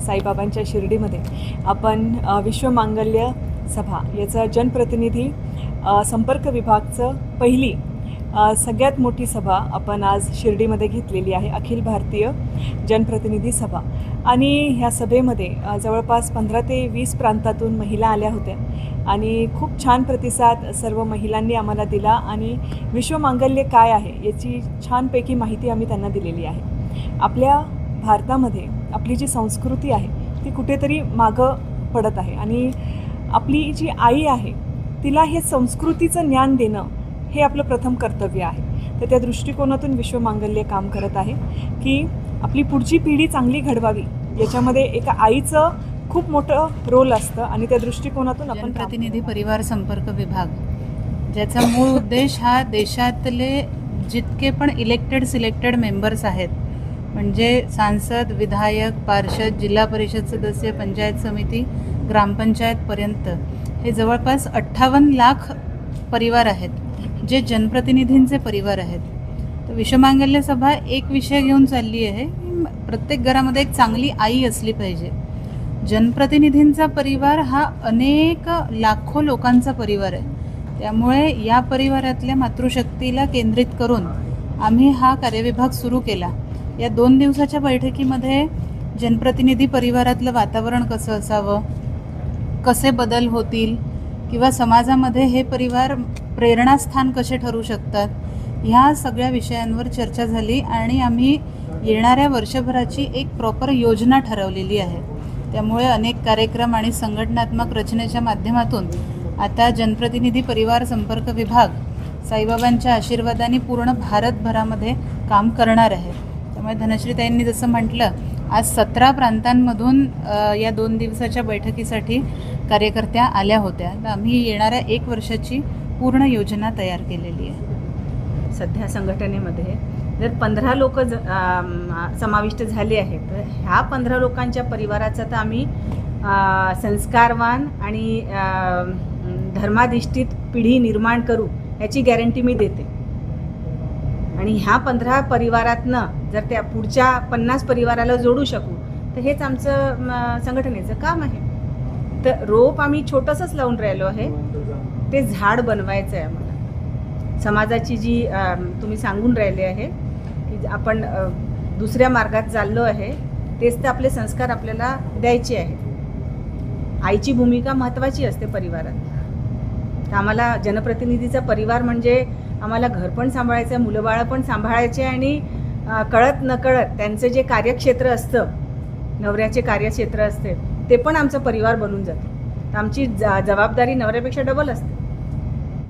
साईबाबांच्या शिर्डीमध्ये. आपण विश्वमांगल्य सभा याचं जनप्रतिनिधी संपर्क विभागचं पहिली सगळ्यात मोठी सभा आपण आज शिर्डीमध्ये घेतलेली आहे अखिल भारतीय जनप्रतिनिधी सभा. आणि ह्या सभेमध्ये जवळपास पंधरा ते वीस प्रांतातून महिला आल्या होत्या. आणि खूप छान प्रतिसाद सर्व महिलांनी आम्हाला दिला आणि विश्वमांगल्य काय आहे याची छानपैकी माहिती आम्ही त्यांना दिलेली आहे. आपल्या भारतामध्ये आपली जी संस्कृती आहे ती कुठेतरी मागं पडत आहे. आणि आपली जी आई आहे तिला हे संस्कृतीचं ज्ञान देणं हे आपलं प्रथम कर्तव्य आहे. तर त्या दृष्टिकोनातून विश्वमांगल्य काम करत आहे की आपली पुढची पिढी चांगली घडवावी. याच्यामध्ये एका आईचं खूप मोठं रोल असतं आणि त्या दृष्टिकोनातून आपण प्रतिनिधी परिवार संपर्क विभाग ज्याचा मूळ उद्देश हा देशातले जितके पण इलेक्टेड सिलेक्टेड मेंबर्स आहेत म्हणजे सांसद विधायक पार्षद जिल्हा परिषद सदस्य पंचायत समिती ग्रामपंचायतपर्यंत हे जवळपास अठ्ठावन्न लाख परिवार आहेत जे जनप्रतिनिधींचे परिवार आहेत. तर विषमांगल्य सभा एक विषय घेऊन चालली आहे. की प्रत्येक घरामध्ये एक चांगली आई असली पाहिजे. जनप्रतिनिधींचा परिवार हा अनेक लाखो लोकांचा परिवार आहे. त्यामुळे या परिवारातल्या मातृशक्तीला केंद्रित करून आम्ही हा कार्यविभाग सुरू केला. या दोन दिवसाच्या बैठकीमध्ये जनप्रतिनिधी परिवारातलं वातावरण कसं असावं? कसे बदल होतील? किंवा समाजामध्ये हे परिवार प्रेरणास्थान कसे ठरू शकतात? ह्या सगळ्या विषयांवर चर्चा झाली आणि आम्ही येणाऱ्या वर्षभराची एक प्रॉपर योजना ठरवलेली आहे. त्यामुळे अनेक कार्यक्रम आणि संघटनात्मक रचनेच्या माध्यमातून आता जनप्रतिनिधी परिवार संपर्क विभाग साईबाबांच्या आशीर्वादाने पूर्ण भारतभरामध्ये काम करणार आहे. त्यामुळे धनश्रीताईंनी जसं म्हटलं आज सतरा प्रांतांमधून या दोन दिवसाच्या बैठकीसाठी कार्यकर्त्या आल्या होत्या. तर आम्ही येणाऱ्या एक वर्षाची पूर्ण योजना तयार केलेली आहे. सध्या संघटनेमध्ये जर पंधरा लोक ज समाविष्ट झाले आहेत तर ह्या पंधरा लोकांच्या परिवाराचा तर आम्ही संस्कारवान आणि धर्माधिष्ठित पिढी निर्माण करू याची गॅरंटी मी देते. आणि ह्या पंधरा परिवारातनं जर त्या पुढच्या पन्नास परिवाराला जोडू शकू तर हेच आमचं म, संघटनेचं काम आहे. तर रोप आम्ही छोटंसंच लावून राहिलो आहे. ते झाड बनवायचं आहे आम्हाला. समाजाची जी तुम्ही सांगून राहिले आहे की आपण दुसऱ्या मार्गात चाललो आहे तेच तर आपले संस्कार आपल्याला द्यायचे आहेत. आईची भूमिका महत्त्वाची असते परिवारात. तर आम्हाला जनप्रतिनिधीचा परिवार म्हणजे आम्हाला घर पण सांभाळायचं आहे मुलंबाळं पण सांभाळायचे आणि कळत नकळत त्यांचं जे कार्यक्षेत्र असतं नवऱ्याचे कार्यक्षेत्र असते ते पण आमचं परिवार बनून जातं. तर आमची जा जबाबदारी नवऱ्यापेक्षा डबल असते.